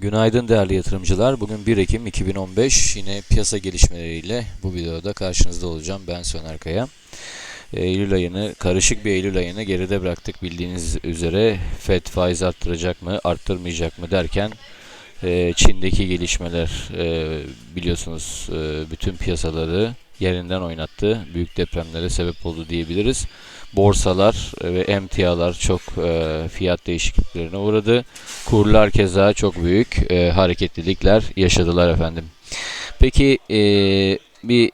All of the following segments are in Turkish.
Günaydın değerli yatırımcılar. Bugün 1 Ekim 2015 yine piyasa gelişmeleriyle bu videoda karşınızda olacağım. Ben Soner Kaya. Eylül ayını, karışık bir Eylül ayını geride bıraktık bildiğiniz üzere. Fed faiz arttıracak mı, arttırmayacak mı derken e, Çin'deki gelişmeler e, biliyorsunuz e, bütün piyasaları yerinden oynattı. Büyük depremlere sebep oldu diyebiliriz. Borsalar ve emtialar çok e, fiyat değişikliklerine uğradı. Kurlar keza çok büyük e, hareketlilikler yaşadılar efendim. Peki e, bir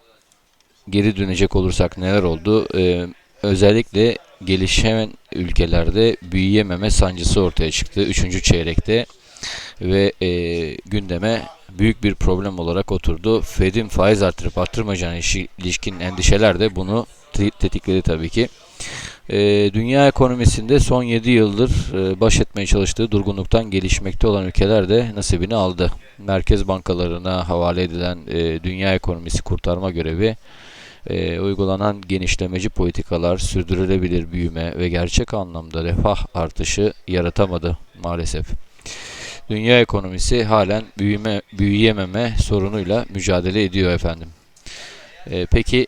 geri dönecek olursak neler oldu? E, özellikle gelişen ülkelerde büyüyememe sancısı ortaya çıktı. Üçüncü çeyrekte ve e, gündeme büyük bir problem olarak oturdu. Fed'in faiz artırıp arttırmayacağına ilişkin endişeler de bunu te- tetikledi tabii ki. E, dünya ekonomisinde son 7 yıldır e, baş etmeye çalıştığı durgunluktan gelişmekte olan ülkeler de nasibini aldı. Merkez bankalarına havale edilen e, dünya ekonomisi kurtarma görevi e, uygulanan genişlemeci politikalar, sürdürülebilir büyüme ve gerçek anlamda refah artışı yaratamadı maalesef. Dünya ekonomisi halen büyüme büyüyememe sorunuyla mücadele ediyor efendim. E, peki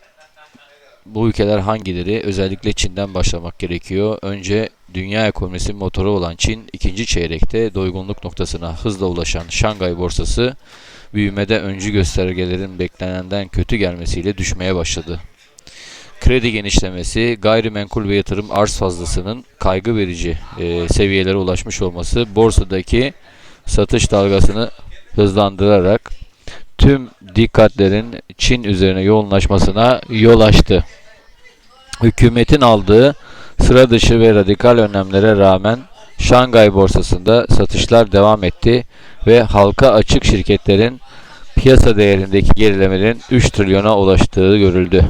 bu ülkeler hangileri? Özellikle Çin'den başlamak gerekiyor. Önce dünya ekonomisi motoru olan Çin ikinci çeyrekte doygunluk noktasına hızla ulaşan Şangay borsası büyümede öncü göstergelerin beklenenden kötü gelmesiyle düşmeye başladı. Kredi genişlemesi, gayrimenkul ve yatırım arz fazlasının kaygı verici e, seviyelere ulaşmış olması borsadaki satış dalgasını hızlandırarak tüm dikkatlerin Çin üzerine yoğunlaşmasına yol açtı. Hükümetin aldığı sıra dışı ve radikal önlemlere rağmen Şangay borsasında satışlar devam etti ve halka açık şirketlerin piyasa değerindeki gerilemelerin 3 trilyona ulaştığı görüldü.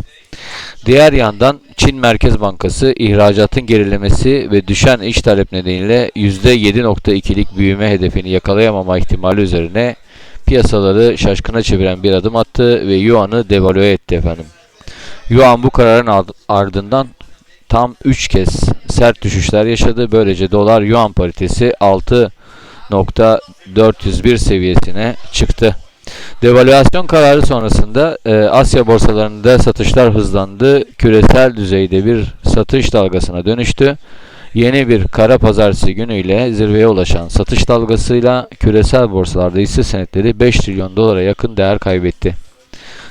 Diğer yandan Çin Merkez Bankası ihracatın gerilemesi ve düşen iç talep nedeniyle %7.2'lik büyüme hedefini yakalayamama ihtimali üzerine piyasaları şaşkına çeviren bir adım attı ve Yuan'ı devalüe etti efendim. Yuan bu kararın ard- ardından tam 3 kez sert düşüşler yaşadı. Böylece dolar yuan paritesi 6.401 seviyesine çıktı. Devalüasyon kararı sonrasında e, Asya borsalarında satışlar hızlandı. Küresel düzeyde bir satış dalgasına dönüştü. Yeni bir kara pazartesi günüyle zirveye ulaşan satış dalgasıyla küresel borsalarda hisse senetleri 5 trilyon dolara yakın değer kaybetti.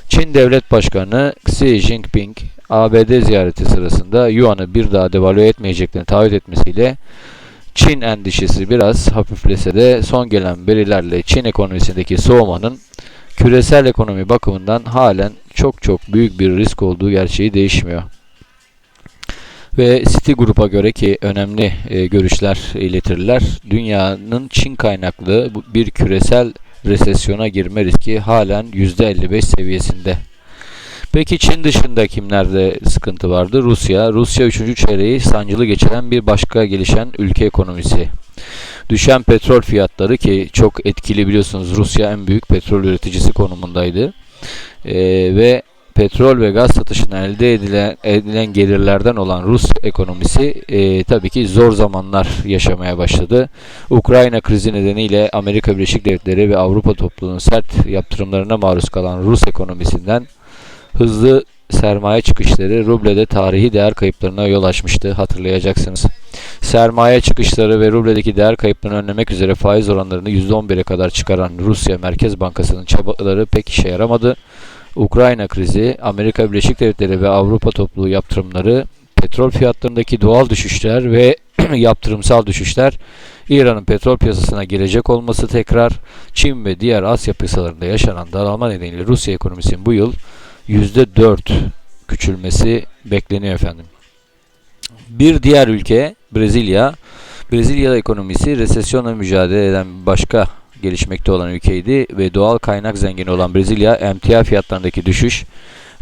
Çin Devlet Başkanı Xi Jinping ABD ziyareti sırasında Yuan'ı bir daha devalüe etmeyeceklerini taahhüt etmesiyle Çin endişesi biraz hafiflese de son gelen verilerle Çin ekonomisindeki soğumanın küresel ekonomi bakımından halen çok çok büyük bir risk olduğu gerçeği değişmiyor. Ve Citigroup göre ki önemli e, görüşler iletirler. Dünyanın Çin kaynaklı bir küresel resesyona girme riski halen %55 seviyesinde. Peki Çin dışında kimlerde sıkıntı vardı? Rusya. Rusya 3. çeyreği sancılı geçiren bir başka gelişen ülke ekonomisi. Düşen petrol fiyatları ki çok etkili biliyorsunuz Rusya en büyük petrol üreticisi konumundaydı. Ee, ve petrol ve gaz satışından elde edilen, edilen gelirlerden olan Rus ekonomisi e, tabii ki zor zamanlar yaşamaya başladı. Ukrayna krizi nedeniyle Amerika Birleşik Devletleri ve Avrupa topluluğunun sert yaptırımlarına maruz kalan Rus ekonomisinden hızlı sermaye çıkışları rublede tarihi değer kayıplarına yol açmıştı hatırlayacaksınız. Sermaye çıkışları ve rubledeki değer kayıplarını önlemek üzere faiz oranlarını %11'e kadar çıkaran Rusya Merkez Bankası'nın çabaları pek işe yaramadı. Ukrayna krizi, Amerika Birleşik Devletleri ve Avrupa topluluğu yaptırımları, petrol fiyatlarındaki doğal düşüşler ve yaptırımsal düşüşler, İran'ın petrol piyasasına girecek olması tekrar, Çin ve diğer Asya piyasalarında yaşanan daralma nedeniyle Rusya ekonomisinin bu yıl %4 küçülmesi bekleniyor efendim. Bir diğer ülke Brezilya. Brezilya ekonomisi resesyonla mücadele eden başka gelişmekte olan ülkeydi ve doğal kaynak zengini olan Brezilya emtia fiyatlarındaki düşüş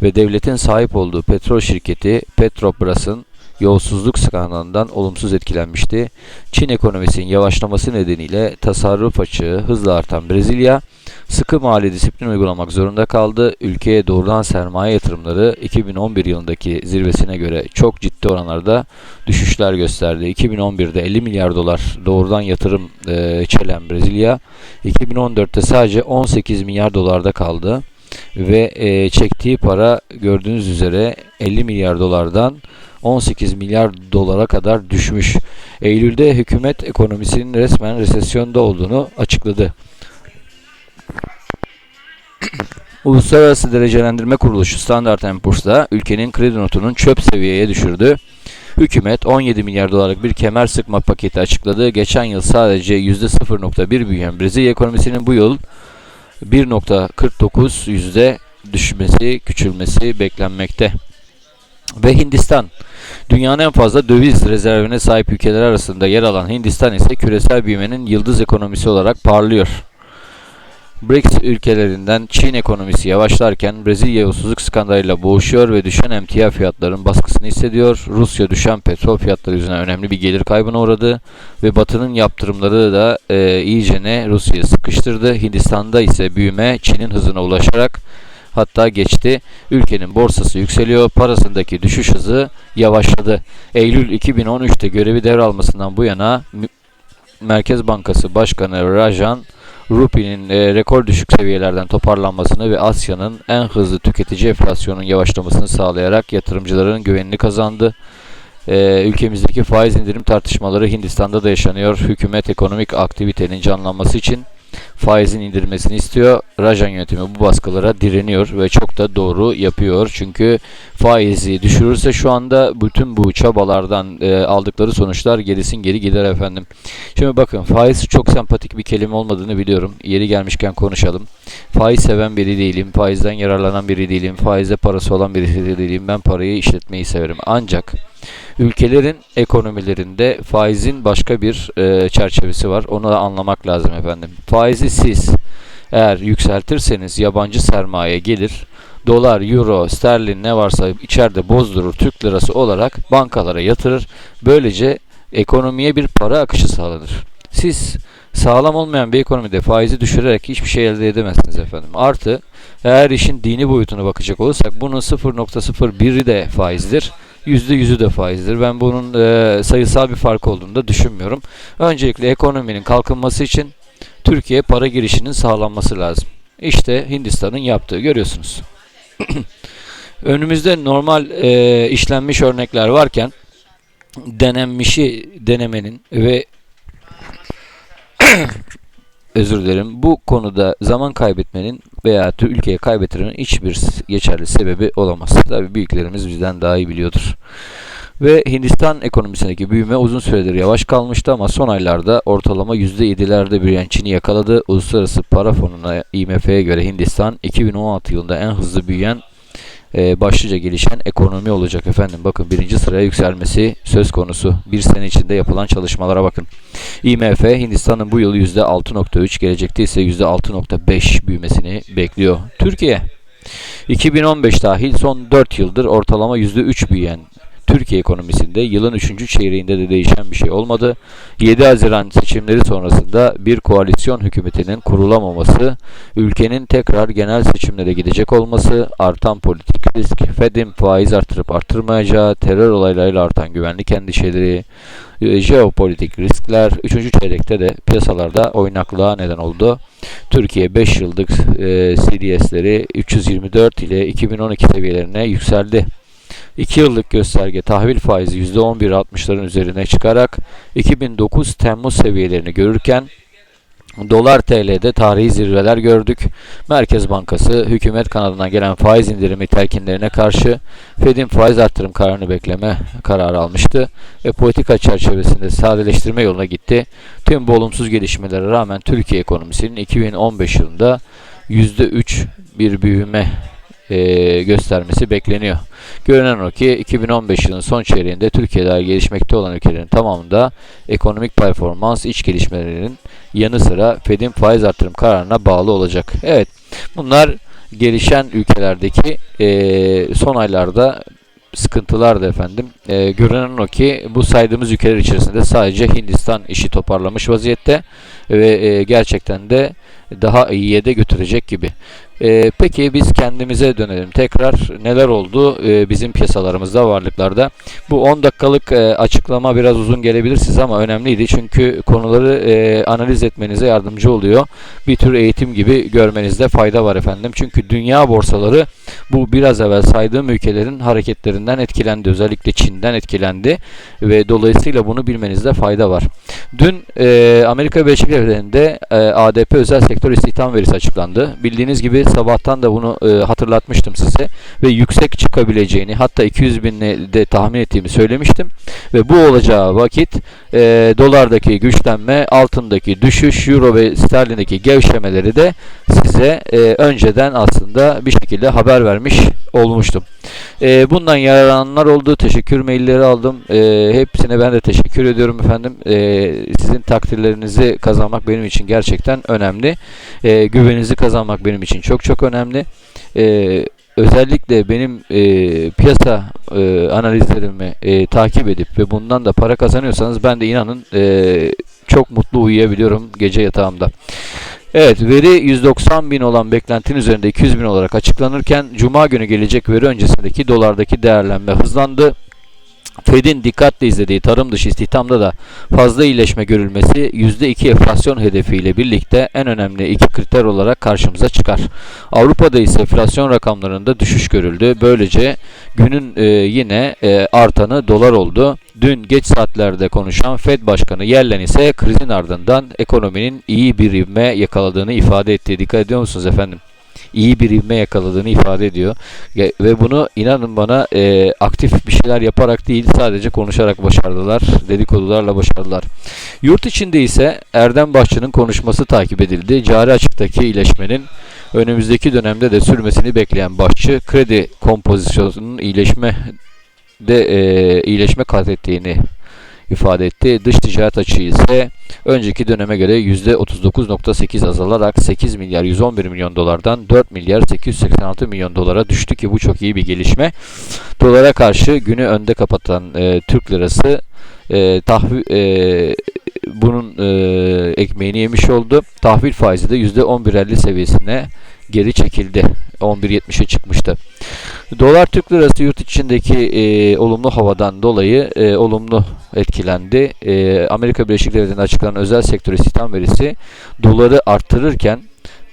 ve devletin sahip olduğu petrol şirketi Petrobras'ın yolsuzluk skandalından olumsuz etkilenmişti. Çin ekonomisinin yavaşlaması nedeniyle tasarruf açığı hızla artan Brezilya, sıkı mali disiplin uygulamak zorunda kaldı. Ülkeye doğrudan sermaye yatırımları 2011 yılındaki zirvesine göre çok ciddi oranlarda düşüşler gösterdi. 2011'de 50 milyar dolar doğrudan yatırım e, çelen Brezilya, 2014'te sadece 18 milyar dolarda kaldı ve e, çektiği para gördüğünüz üzere 50 milyar dolardan 18 milyar dolara kadar düşmüş. Eylül'de hükümet ekonomisinin resmen resesyonda olduğunu açıkladı. Uluslararası Derecelendirme Kuruluşu Standard Poor's da ülkenin kredi notunun çöp seviyeye düşürdü. Hükümet 17 milyar dolarlık bir kemer sıkma paketi açıkladı. Geçen yıl sadece %0.1 büyüyen Brezilya ekonomisinin bu yıl 1.49 yüzde düşmesi, küçülmesi beklenmekte. Ve Hindistan. Dünyanın en fazla döviz rezervine sahip ülkeler arasında yer alan Hindistan ise küresel büyümenin yıldız ekonomisi olarak parlıyor. BRICS ülkelerinden Çin ekonomisi yavaşlarken Brezilya yolsuzluk skandalıyla boğuşuyor ve düşen emtia fiyatların baskısını hissediyor. Rusya düşen petrol fiyatları yüzünden önemli bir gelir kaybına uğradı ve Batı'nın yaptırımları da e, iyicene Rusya'yı sıkıştırdı. Hindistan'da ise büyüme Çin'in hızına ulaşarak hatta geçti. Ülkenin borsası yükseliyor. Parasındaki düşüş hızı yavaşladı. Eylül 2013'te görevi devralmasından bu yana Merkez Bankası Başkanı Rajan Rupi'nin e, rekor düşük seviyelerden toparlanmasını ve Asya'nın en hızlı tüketici enflasyonun yavaşlamasını sağlayarak yatırımcıların güvenini kazandı. E, ülkemizdeki faiz indirim tartışmaları Hindistan'da da yaşanıyor. Hükümet ekonomik aktivitenin canlanması için faizin indirmesini istiyor. Rajan yönetimi bu baskılara direniyor ve çok da doğru yapıyor. Çünkü faizi düşürürse şu anda bütün bu çabalardan e, aldıkları sonuçlar gerisin geri gider efendim. Şimdi bakın faiz çok sempatik bir kelime olmadığını biliyorum. Yeri gelmişken konuşalım. Faiz seven biri değilim. Faizden yararlanan biri değilim. Faizde parası olan biri değilim. Ben parayı işletmeyi severim. Ancak ülkelerin ekonomilerinde faizin başka bir e, çerçevesi var. Onu da anlamak lazım efendim. Faizi siz eğer yükseltirseniz yabancı sermaye gelir. Dolar, euro, sterlin ne varsa içeride bozdurur Türk lirası olarak bankalara yatırır. Böylece ekonomiye bir para akışı sağlanır. Siz sağlam olmayan bir ekonomide faizi düşürerek hiçbir şey elde edemezsiniz efendim. Artı eğer işin dini boyutuna bakacak olursak bunun 0.01'i de faizdir. %100'ü de faizdir. Ben bunun e, sayısal bir fark olduğunu da düşünmüyorum. Öncelikle ekonominin kalkınması için Türkiye para girişinin sağlanması lazım. İşte Hindistan'ın yaptığı görüyorsunuz. Önümüzde normal e, işlenmiş örnekler varken denenmişi denemenin ve özür dilerim bu konuda zaman kaybetmenin veya ülkeye kaybettirmenin hiçbir geçerli sebebi olamaz. Tabi büyüklerimiz bizden daha iyi biliyordur. Ve Hindistan ekonomisindeki büyüme uzun süredir yavaş kalmıştı ama son aylarda ortalama %7'lerde büyüyen Çin'i yakaladı. Uluslararası Para Fonu'na IMF'ye göre Hindistan 2016 yılında en hızlı büyüyen e, başlıca gelişen ekonomi olacak efendim. Bakın birinci sıraya yükselmesi söz konusu. Bir sene içinde yapılan çalışmalara bakın. IMF Hindistan'ın bu yıl %6.3 gelecekte ise %6.5 büyümesini bekliyor. Türkiye 2015 dahil son 4 yıldır ortalama %3 büyüyen Türkiye ekonomisinde yılın 3. çeyreğinde de değişen bir şey olmadı. 7 Haziran seçimleri sonrasında bir koalisyon hükümetinin kurulamaması, ülkenin tekrar genel seçimlere gidecek olması, artan politik risk, Fed'in faiz artırıp artırmayacağı, terör olaylarıyla artan güvenlik endişeleri, e, jeopolitik riskler 3. çeyrekte de piyasalarda oynaklığa neden oldu. Türkiye 5 yıllık e, CDS'leri 324 ile 2012 seviyelerine yükseldi. 2 yıllık gösterge tahvil faizi %11.60'ların üzerine çıkarak 2009 Temmuz seviyelerini görürken Dolar TL'de tarihi zirveler gördük. Merkez Bankası hükümet kanadından gelen faiz indirimi telkinlerine karşı Fed'in faiz arttırım kararını bekleme kararı almıştı ve politika çerçevesinde sadeleştirme yoluna gitti. Tüm bu olumsuz gelişmelere rağmen Türkiye ekonomisinin 2015 yılında %3 bir büyüme e, göstermesi bekleniyor. Görünen o ki 2015 yılının son çeyreğinde Türkiye'de gelişmekte olan ülkelerin tamamında ekonomik performans iç gelişmelerinin yanı sıra Fed'in faiz artırım kararına bağlı olacak. Evet bunlar gelişen ülkelerdeki e, son aylarda sıkıntılar da efendim. E, görünen o ki bu saydığımız ülkeler içerisinde sadece Hindistan işi toparlamış vaziyette ve e, gerçekten de daha iyiye de götürecek gibi. E, peki biz kendimize dönelim. Tekrar neler oldu e, bizim piyasalarımızda, varlıklarda? Bu 10 dakikalık e, açıklama biraz uzun gelebilir size ama önemliydi. Çünkü konuları e, analiz etmenize yardımcı oluyor. Bir tür eğitim gibi görmenizde fayda var efendim. Çünkü dünya borsaları bu biraz evvel saydığım ülkelerin hareketlerinden etkilendi. Özellikle Çin'den etkilendi ve dolayısıyla bunu bilmenizde fayda var. Dün e, Amerika Birleşik Devletleri'nde e, ADP özel sektör istihdam verisi açıklandı. Bildiğiniz gibi sabahtan da bunu e, hatırlatmıştım size ve yüksek çıkabileceğini hatta 200 binle de tahmin ettiğimi söylemiştim ve bu olacağı vakit e, dolardaki güçlenme, altındaki düşüş, euro ve sterlindeki gevşemeleri de size e, önceden aslında bir şekilde haber vermiş olmuştum. E, bundan yararlananlar oldu. Teşekkür mailleri aldım. E, hepsine ben de teşekkür ediyorum efendim. E, sizin takdirlerinizi kazanmak benim için gerçekten önemli. E, güveninizi kazanmak benim için çok çok önemli. E, özellikle benim e, piyasa e, analizlerimi e, takip edip ve bundan da para kazanıyorsanız ben de inanın e, çok mutlu uyuyabiliyorum gece yatağımda. Evet veri 190 bin olan beklentinin üzerinde 200 bin olarak açıklanırken Cuma günü gelecek veri öncesindeki dolardaki değerlenme hızlandı. Fed'in dikkatle izlediği tarım dışı istihdamda da fazla iyileşme görülmesi %2 enflasyon hedefiyle birlikte en önemli iki kriter olarak karşımıza çıkar. Avrupa'da ise enflasyon rakamlarında düşüş görüldü. Böylece günün e, yine e, artanı dolar oldu. Dün geç saatlerde konuşan Fed Başkanı Yellen ise krizin ardından ekonominin iyi bir ivme yakaladığını ifade etti. Dikkat ediyor musunuz efendim? İyi bir ivme yakaladığını ifade ediyor. Ve bunu inanın bana e, aktif bir şeyler yaparak değil sadece konuşarak başardılar. Dedikodularla başardılar. Yurt içinde ise Erdem Bahçı'nın konuşması takip edildi. Cari açıktaki iyileşmenin önümüzdeki dönemde de sürmesini bekleyen Bahçı kredi kompozisyonunun iyileşme de e, iyileşme kat ettiğini ifade etti. Dış ticaret açığı ise önceki döneme göre %39.8 azalarak 8 milyar 111 milyon dolardan 4 milyar 886 milyon dolara düştü ki bu çok iyi bir gelişme. Dolara karşı günü önde kapatan e, Türk lirası e, tahvil e, bunun e, ekmeğini yemiş oldu. Tahvil faizi de %11.50 seviyesine geri çekildi. 11.70'e çıkmıştı. Dolar Türk Lirası yurt içindeki e, olumlu havadan dolayı e, olumlu etkilendi. E, Amerika Birleşik Devletleri'nde açıklanan özel sektör istihdam verisi doları arttırırken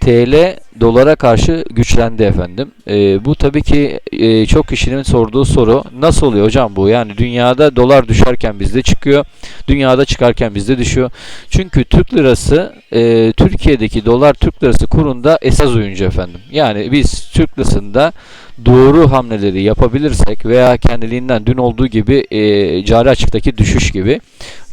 TL dolara karşı güçlendi efendim. E, bu tabii ki e, çok kişinin sorduğu soru nasıl oluyor hocam bu? Yani dünyada dolar düşerken bizde çıkıyor. Dünyada çıkarken bizde düşüyor. Çünkü Türk lirası e, Türkiye'deki dolar Türk lirası kurunda esas oyuncu efendim. Yani biz Türk lirasında doğru hamleleri yapabilirsek veya kendiliğinden dün olduğu gibi e, cari açıktaki düşüş gibi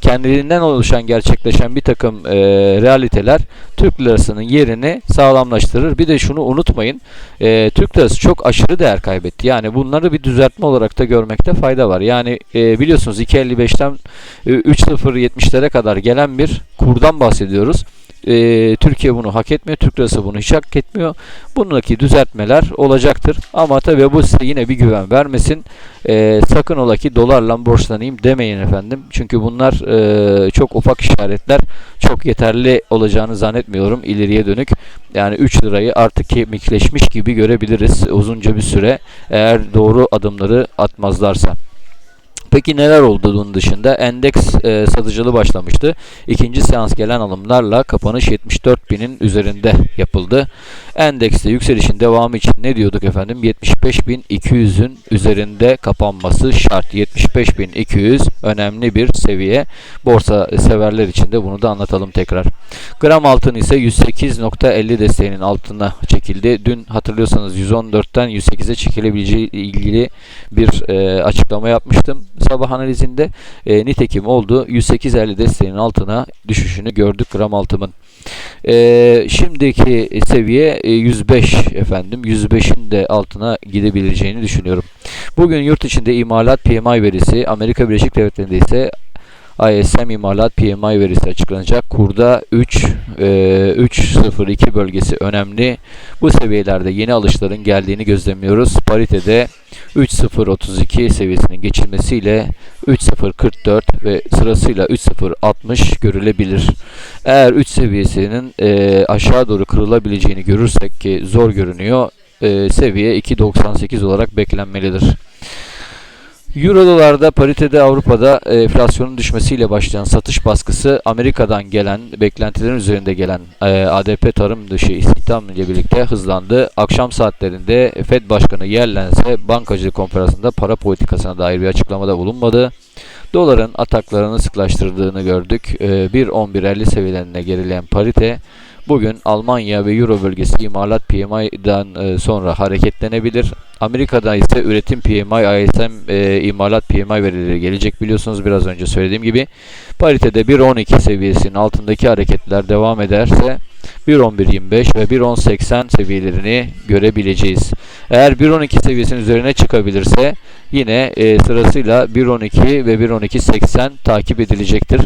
kendiliğinden oluşan gerçekleşen bir takım e, realiteler Türk lirasının yerini sağlamlaştırır. Bir de şunu unutmayın. E, Türk lirası çok aşırı değer kaybetti. Yani bunları bir düzeltme olarak da görmekte fayda var. Yani e, biliyorsunuz 2.55'ten e, 3.070'lere kadar gelen bir kurdan bahsediyoruz. E, Türkiye bunu hak etmiyor. Türk lirası bunu hiç hak etmiyor. Bundaki düzeltmeler olacaktır. Ama tabii bu size yine bir güven vermesin. E, sakın ola ki dolarla borçlanayım demeyin efendim. Çünkü bunlar e, çok ufak işaretler. Çok yeterli olacağını zannetmiyorum ileriye dönük. Yani 3 lirayı artık kemikleşmiş gibi görebiliriz uzunca bir süre. Eğer doğru adımları atmazlarsa. Peki neler oldu bunun dışında? Endeks e, satıcılığı başlamıştı. İkinci seans gelen alımlarla kapanış 74 binin üzerinde yapıldı. Endekste yükselişin devamı için ne diyorduk efendim? 75.200'ün üzerinde kapanması şart. 75.200 önemli bir seviye. Borsa severler için de bunu da anlatalım tekrar. Gram altın ise 108.50 desteğinin altına çekildi. Dün hatırlıyorsanız 114'ten 108'e çekilebileceği ilgili bir e, açıklama yapmıştım sabah analizinde. E, nitekim oldu. 108.50 desteğinin altına düşüşünü gördük gram altımın. E, şimdiki seviye 105 e, efendim. 105'in de altına gidebileceğini düşünüyorum. Bugün yurt içinde imalat PMI verisi, Amerika Birleşik Devletleri'nde ise ISM imalat PMI verisi açıklanacak. Kurda 3 e, 3.02 bölgesi önemli. Bu seviyelerde yeni alışların geldiğini gözlemliyoruz. Paritede 3.032 seviyesinin geçilmesiyle 3.044 ve sırasıyla 3.060 görülebilir. Eğer 3 seviyesinin e, aşağı doğru kırılabileceğini görürsek ki zor görünüyor, e, seviye 2.98 olarak beklenmelidir. Euro dolarda paritede Avrupa'da e, enflasyonun düşmesiyle başlayan satış baskısı Amerika'dan gelen beklentilerin üzerinde gelen e, ADP tarım dışı istihdam ile birlikte hızlandı. Akşam saatlerinde Fed Başkanı Yellen ise bankacılık konferansında para politikasına dair bir açıklamada bulunmadı. Doların ataklarını sıklaştırdığını gördük. E, 1.11.50 seviyelerine gerileyen parite Bugün Almanya ve Euro bölgesi imalat PMI'den e, sonra hareketlenebilir. Amerika'da ise üretim PMI, ISM e, imalat PMI verileri gelecek biliyorsunuz biraz önce söylediğim gibi. Paritede 1.12 seviyesinin altındaki hareketler devam ederse 1.11.25 ve 1.10.80 seviyelerini görebileceğiz. Eğer 1.12 seviyesinin üzerine çıkabilirse yine e, sırasıyla 1.12 ve 1.12.80 takip edilecektir.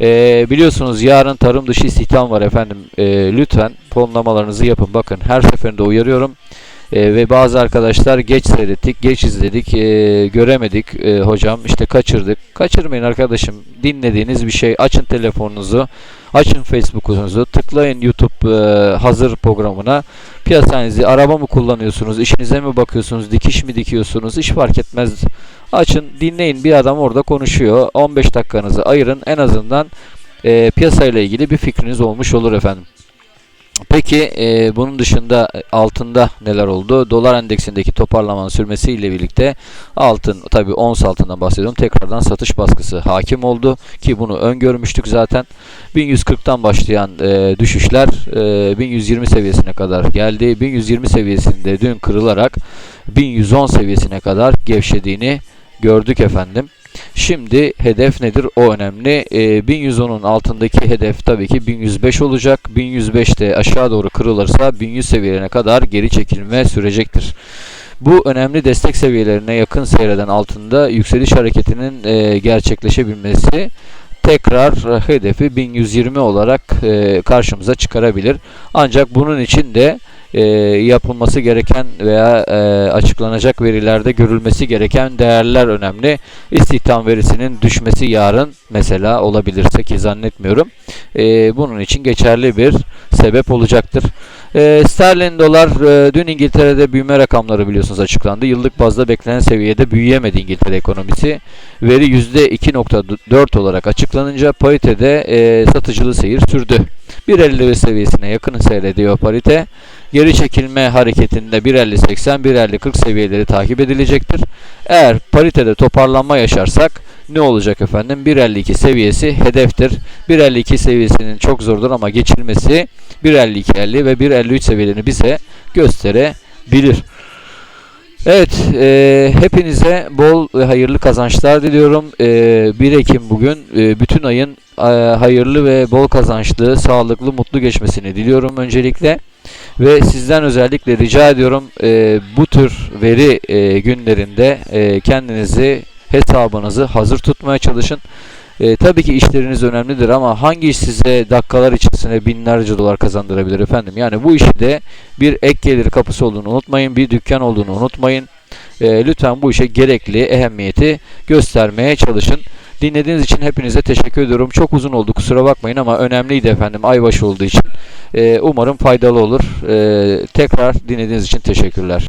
E, biliyorsunuz yarın tarım dışı istihdam var efendim. E, lütfen fonlamalarınızı yapın. Bakın her seferinde uyarıyorum. E, ve bazı arkadaşlar geç seyrettik, geç izledik, e, göremedik e, hocam işte kaçırdık. Kaçırmayın arkadaşım. Dinlediğiniz bir şey açın telefonunuzu, açın Facebook'unuzu, tıklayın YouTube e, hazır programına. Piyasanızı araba mı kullanıyorsunuz, işinize mi bakıyorsunuz, dikiş mi dikiyorsunuz hiç fark etmez. Açın, dinleyin bir adam orada konuşuyor. 15 dakikanızı ayırın en azından e, piyasayla ilgili bir fikriniz olmuş olur efendim. Peki e, bunun dışında altında neler oldu? Dolar endeksindeki toparlamanın sürmesiyle birlikte altın tabi ons altından bahsediyorum. Tekrardan satış baskısı hakim oldu ki bunu öngörmüştük zaten. 1140'tan başlayan e, düşüşler e, 1120 seviyesine kadar geldi. 1120 seviyesinde dün kırılarak 1110 seviyesine kadar gevşediğini gördük efendim. Şimdi hedef nedir? O önemli. E, ee, 1110'un altındaki hedef tabii ki 1105 olacak. 1105'te aşağı doğru kırılırsa 1100 seviyelerine kadar geri çekilme sürecektir. Bu önemli destek seviyelerine yakın seyreden altında yükseliş hareketinin e, gerçekleşebilmesi tekrar hedefi 1120 olarak e, karşımıza çıkarabilir. Ancak bunun için de e, yapılması gereken veya e, açıklanacak verilerde görülmesi gereken değerler önemli. İstihdam verisinin düşmesi yarın mesela olabilirse ki zannetmiyorum. E, bunun için geçerli bir sebep olacaktır. E, sterlin dolar e, dün İngiltere'de büyüme rakamları biliyorsunuz açıklandı. Yıllık bazda beklenen seviyede büyüyemedi İngiltere ekonomisi. Veri %2.4 olarak açıklanınca paritede e, satıcılı seyir sürdü. 1.50 seviyesine yakın seyrediyor parite. Geri çekilme hareketinde 1.50-80, 1.50-40 seviyeleri takip edilecektir. Eğer paritede toparlanma yaşarsak ne olacak efendim? 1.52 seviyesi hedeftir. 1.52 seviyesinin çok zordur ama geçilmesi 1.52-50 ve 1.53 seviyelerini bize gösterebilir. Evet, e, hepinize bol ve hayırlı kazançlar diliyorum. E, 1 Ekim bugün e, bütün ayın e, hayırlı ve bol kazançlı, sağlıklı, mutlu geçmesini diliyorum öncelikle. Ve sizden özellikle rica ediyorum e, bu tür veri e, günlerinde e, kendinizi, hesabınızı hazır tutmaya çalışın. E, tabii ki işleriniz önemlidir ama hangi iş size dakikalar içerisinde binlerce dolar kazandırabilir efendim? Yani bu işi de bir ek gelir kapısı olduğunu unutmayın, bir dükkan olduğunu unutmayın. E, lütfen bu işe gerekli ehemmiyeti göstermeye çalışın. Dinlediğiniz için hepinize teşekkür ediyorum. Çok uzun oldu kusura bakmayın ama önemliydi efendim aybaşı olduğu için. E, umarım faydalı olur. E, tekrar dinlediğiniz için teşekkürler.